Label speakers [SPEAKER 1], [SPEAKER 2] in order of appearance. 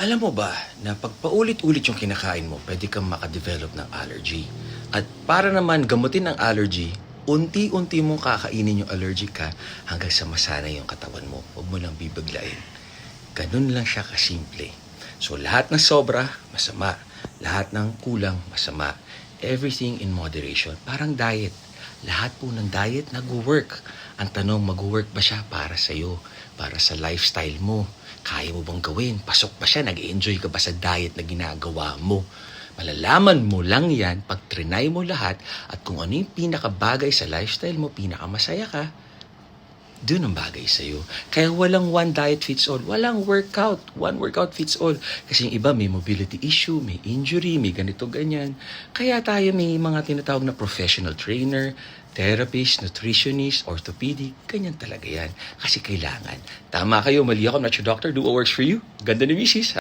[SPEAKER 1] Alam mo ba na pag paulit-ulit yung kinakain mo, pwede kang makadevelop ng allergy. At para naman gamutin ang allergy, unti-unti mong kakainin yung allergy ka hanggang sa masanay yung katawan mo. Huwag mo lang bibiglain. Ganun lang siya kasimple. So lahat ng sobra, masama. Lahat ng kulang, masama. Everything in moderation. Parang diet. Lahat po ng diet nag-work. Ang tanong, mag-work ba siya para sa'yo? Para sa lifestyle mo? Kaya mo bang gawin? Pasok ba siya? Nag-enjoy ka ba sa diet na ginagawa mo? Malalaman mo lang yan pag trinay mo lahat at kung ano yung pinakabagay sa lifestyle mo, pinakamasaya ka, doon ang bagay sa'yo. Kaya walang one diet fits all. Walang workout. One workout fits all. Kasi yung iba may mobility issue, may injury, may ganito, ganyan. Kaya tayo may mga tinatawag na professional trainer, therapist, nutritionist, orthopedic. Ganyan talaga yan. Kasi kailangan. Tama kayo, mali ako, not your doctor. Do what works for you. Ganda ni Mrs.